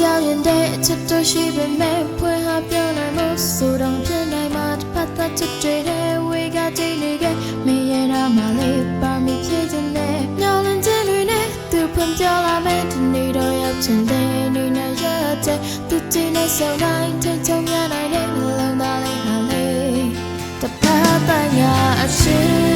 ကြောက်ရင်တဲ့အချက်တို့ရှိပေမဲ့ဖွင့်ဟာပြောနိုင်မှုဆိုတော့ဖြစ်နိုင်မှာတစ်ဖက်သက်ချစ်တွေတဲ့ဝေကကြည့်နေခဲ့မင်းရဲ့နာမလေးပါမိဖြစ်ခြင်းနဲ့မျောလင်းခြင်းတွေနဲ့သူဖွင့်ပြောလာမယ်ဒီနေ့တော့ရောက်ချင်တယ်နေနဲ့ရတဲ့သူကြည့်နေဆောင်တိုင်းထိတ်ချုံရနိုင်တဲ့လုံသားလေးဟာလေးတစ်ဖက်သက်ငါအချင်း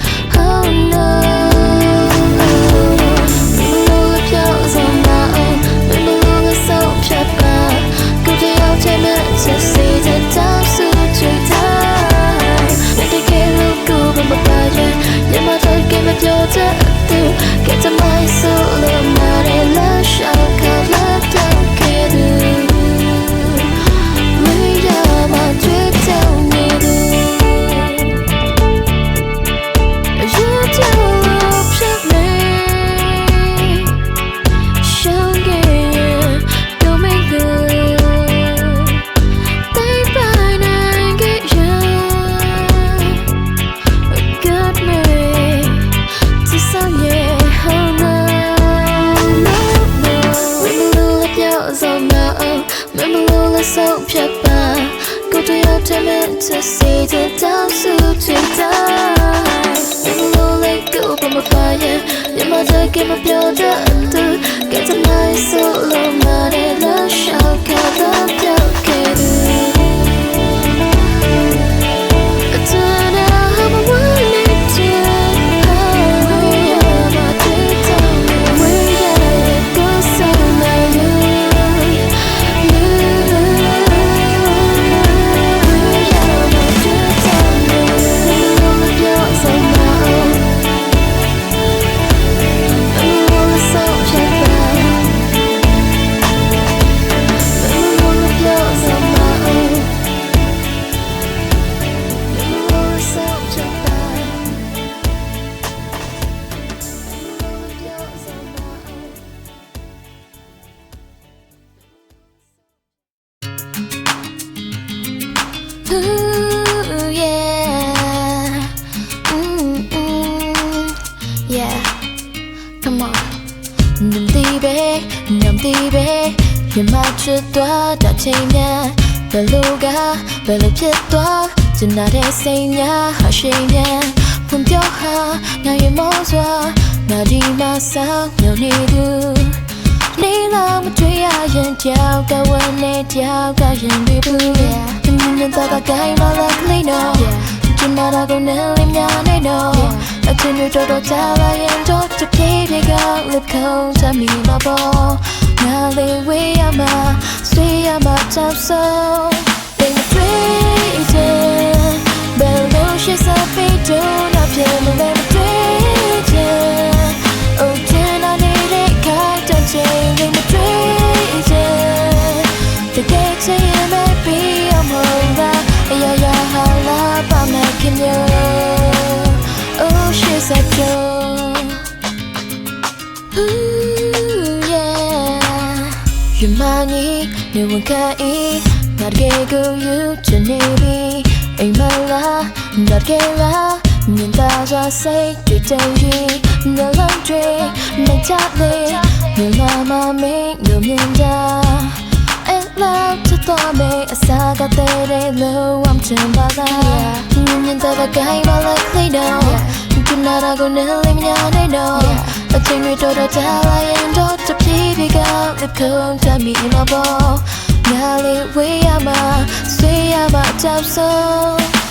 Ooh, yeah. Mm, mm, yeah. Come on. နမ်တီးပဲနမ်တီးပဲရမချစ်သွားတဲ့ချိန်များဘယ်လိုကဘယ်လိုဖြစ်သွားကျန်တဲ့စိတ်များဟာရှိန်များဖွင့်ပြောဟာငါရင်မောစွာငါဒီမှာဆောင်မြုံနေသူနေလာမတွေ့ ရရင်ကြောက်ကဝန်းနေကြောက်ကရင်ပြီးဘူးမြင်မြင်သာသာကိုင်းမလာကလေးနော်ကျမတို့ကလည်းလင်းများနေတော့အချင်းတွေတော်တော်ကြာလာရင်တော့တပြေးပြေးကလစ်ခုံးချမိမှာပေါ့ငါလေးဝေးရမှာဆွေးရမှာတောက်ဆုံးပင်တွေ့ချင်ဘယ်လို making you. Oh, she's a joke. Ooh, yeah. You money, no one can eat. Not get go you to navy. Ain't my la, not get la. မြင်သာစွာစိတ်တွေတည်ပြီးနှလုံးတွေနှချလေးမြင်လာမမင်းတို့မြင်ကြ And love to thought me a saga that they low I'm chin ba la Nhìn nhìn ta ba gai ba la clay no Chúng ta đã có nên lên nhà này no Ở trên người tôi đã ta la yên đó Tập đi bị gạo Lip không ta mi mà bo Nhà li we ama Suy ama chạm sâu Tình treat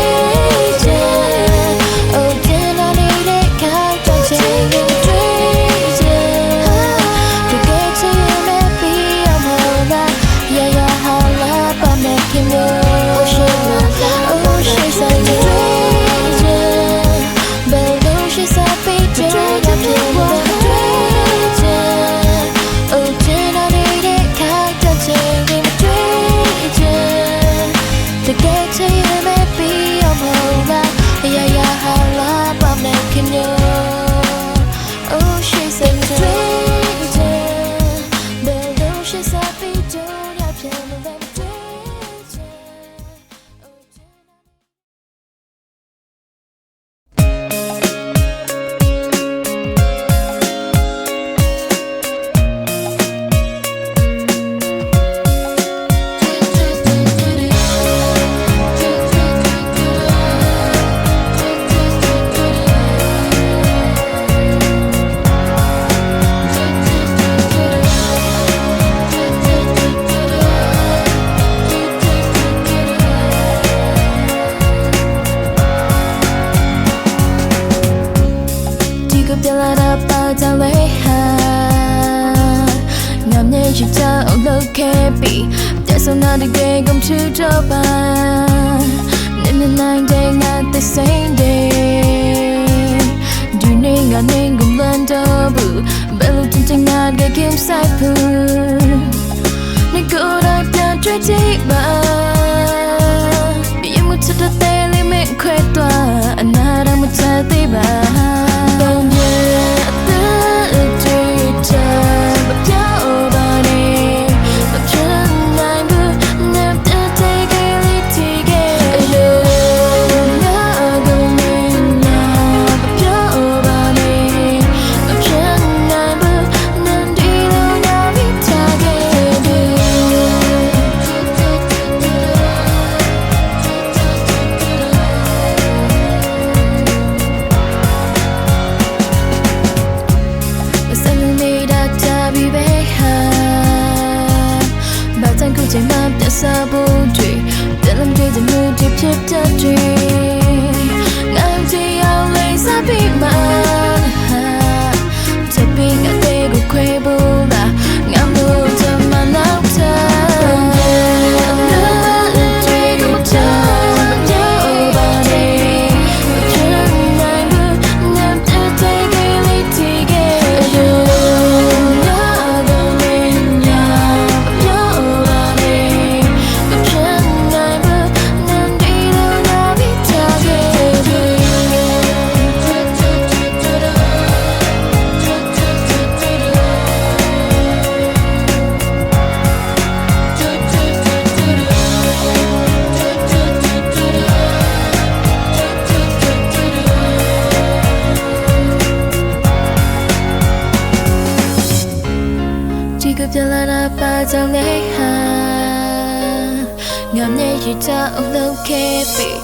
တလေးဟာငါမျက်ရည်ချအောင်လုပ်ခဲ့ပြီးပြဿနာတွေကကုန်ချူတော့ပါနင်းနေနိုင်တဲ့ငါ the same day ဒီနေ့ငါနေကုန်လန်တော့ဘူးဘယ်လိုတင်ချင်ငါကခင်ဆိုင်ဘူးနေကိုယ်တိုင်ပြန်တွေ့ကြည့်ပါ Bien mucho traté de me encuentro ချိ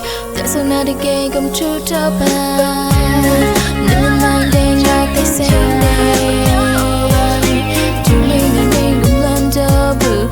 ခဲ့ပြီတဲ့ဆုံးနာတကယ်ကုန်ချူတော့ပါနမနိုင်တဲ့ငါသိစိတ်နေကျူလေးနေနေကလန်တော့ဘူး